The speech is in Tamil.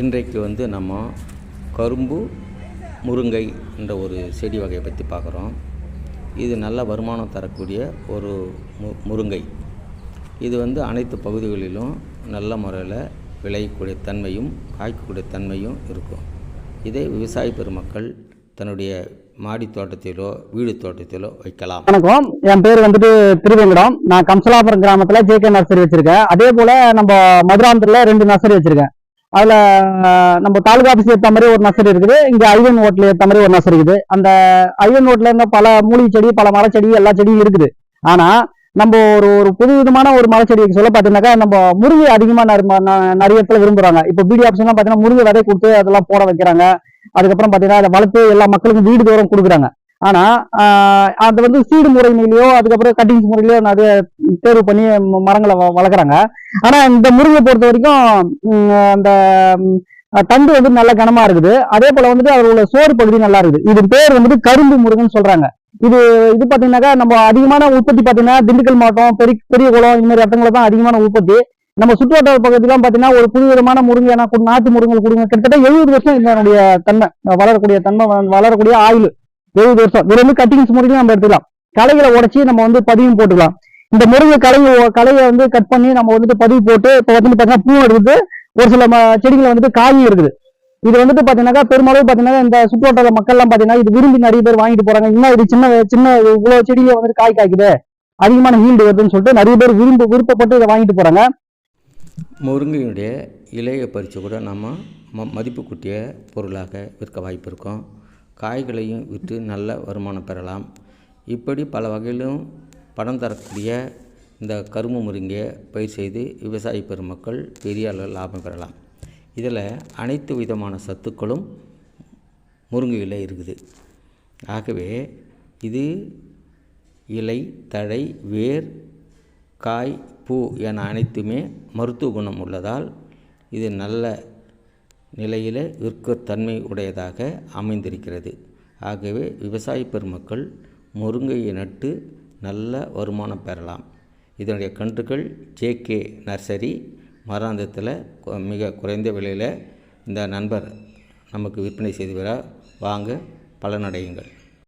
இன்றைக்கு வந்து நம்ம கரும்பு முருங்கை என்ற ஒரு செடி வகையை பற்றி பார்க்குறோம். இது நல்ல வருமானம் தரக்கூடிய ஒரு மு முருங்கை. இது வந்து அனைத்து பகுதிகளிலும் நல்ல முறையில் விளையக்கூடிய தன்மையும் காய்க்கக்கூடிய தன்மையும் இருக்கும். இதை விவசாய பெருமக்கள் தன்னுடைய மாடி தோட்டத்திலோ வீடு தோட்டத்திலோ வைக்கலாம். வணக்கம். என் பேர் வந்துட்டு திருவேங்கடம். நான் கம்சலாபுரம் கிராமத்துல ஜேகே நர்சரி வச்சிருக்கேன். அதே போல நம்ம மதுராந்தரில் ரெண்டு நர்சரி வச்சிருக்கேன். அதில் நம்ம தாலுகா ஆஃபீஸ் ஏற்ற மாதிரி ஒரு நர்சரி இருக்குது. இங்கே ஐவன் ஓட்டில் ஏற்ற மாதிரி ஒரு நர்சரி இருக்குது. அந்த ஐவன் ஓட்டில் இருந்த பல மூலிகை செடி பல மரச்செடி எல்லா செடியும் இருக்குது. ஆனால் நம்ம ஒரு ஒரு புது விதமான ஒரு மரச்செடி சொல்ல பார்த்தீங்கன்னாக்கா நம்ம முருங்கை அதிகமாக ந- நிறைய இடத்துல விரும்புகிறாங்க இப்போ பிடி ஆஃபீஸ்லாம் பார்த்தீங்கன்னா முருங்கை விதை கொடுத்து அதெல்லாம் போட வைக்கிறாங்க. அதுக்கப்புறம் பார்த்தீங்கன்னா அதை வளர்த்து எல்லா மக்களுக்கும் வீடு தோறும் கொடுக்குறாங்க. ஆனா அது வந்து சீடு முறைமையிலயோ அதுக்கப்புறம் கட்டிங்ஸ் முறையிலயோ நிறைய தேர்வு பண்ணி மரங்களை வ- வளர்க்குறாங்க. ஆனா இந்த முருங்கை பொறுத்த வரைக்கும் அந்த தண்டு வந்து நல்ல கனமா இருக்குது. அதே போல வந்துட்டு அதில் உள்ள சோறு பகுதி நல்லா இருக்குது. இது பேர் வந்துட்டு கரும்பு முருகன்னு சொல்றாங்க. இது இது பாத்தீங்கன்னாக்கா நம்ம அதிகமான உற்பத்தி பாத்தீங்கன்னா திண்டுக்கல் மாவட்டம் பெரிய பெரிய குளம் இந்த மாதிரி இடத்துல தான் அதிகமான உற்பத்தி. நம்ம சுற்றுவட்டார பகுதியெல்லாம் பாத்தீங்கன்னா ஒரு புது விதமான முருங்கை நான் நாட்டு முருங்கை கொடுங்க. கிட்டத்தட்ட எழுபது வருஷம் இதனுடைய தன்மை வளரக்கூடிய தன்மை வளரக்கூடிய ஆயுள். எழுபது வருஷம். இது வந்து கட்டிங்ஸ் முறையில நம்ம எடுத்துக்கலாம். களைகளை உடச்சி நம்ம வந்து பதிவும் போட்டுக்கலாம். இந்த முருங்கை கலையை கலையை வந்து கட் பண்ணி நம்ம வந்துட்டு பதிவு போட்டு இப்போ வந்துட்டு பார்த்தீங்கன்னா பூ எடுத்து ஒரு சில செடிகளை வந்துட்டு காயும் இருக்குது. இது வந்துட்டு பாத்தீங்கன்னா பெருமளவு பாத்தீங்கன்னா இந்த சுற்றுவட்டார மக்கள்லாம் பாத்தீங்கன்னா இது விரும்பி நிறைய பேர் வாங்கிட்டு போறாங்க. இன்னும் இது சின்ன சின்ன இவ்வளவு செடியில வந்துட்டு காய் காய்க்குது. அதிகமான ஹீல்டு வருதுன்னு சொல்லிட்டு நிறைய பேர் விரும்ப விருப்பப்பட்டு இதை வாங்கிட்டு போறாங்க. முருங்கையினுடைய இலையை பறித்து கூட நம்ம ம பொருளாக விற்க வாய்ப்பு இருக்கும். காய்களையும் விற்று நல்ல வருமானம் பெறலாம். இப்படி பல வகையிலும் பணம் தரக்கூடிய இந்த கரும்பு முருங்கையை பயிர் செய்து விவசாய பெருமக்கள் பெரிய அளவில் லாபம் பெறலாம். இதில் அனைத்து விதமான சத்துக்களும் முருங்கையில் இருக்குது. ஆகவே இது இலை தழை வேர் காய் பூ என அனைத்துமே மருத்துவ குணம் உள்ளதால் இது நல்ல நிலையில் விற்கத்தன்மை உடையதாக அமைந்திருக்கிறது. ஆகவே விவசாய பெருமக்கள் முருங்கையை நட்டு நல்ல வருமானம் பெறலாம். இதனுடைய கன்றுகள் ஜேகே நர்சரி மராந்தத்தில் மிக குறைந்த விலையில் இந்த நண்பர் நமக்கு விற்பனை செய்து வர வாங்க பலனடையுங்கள்.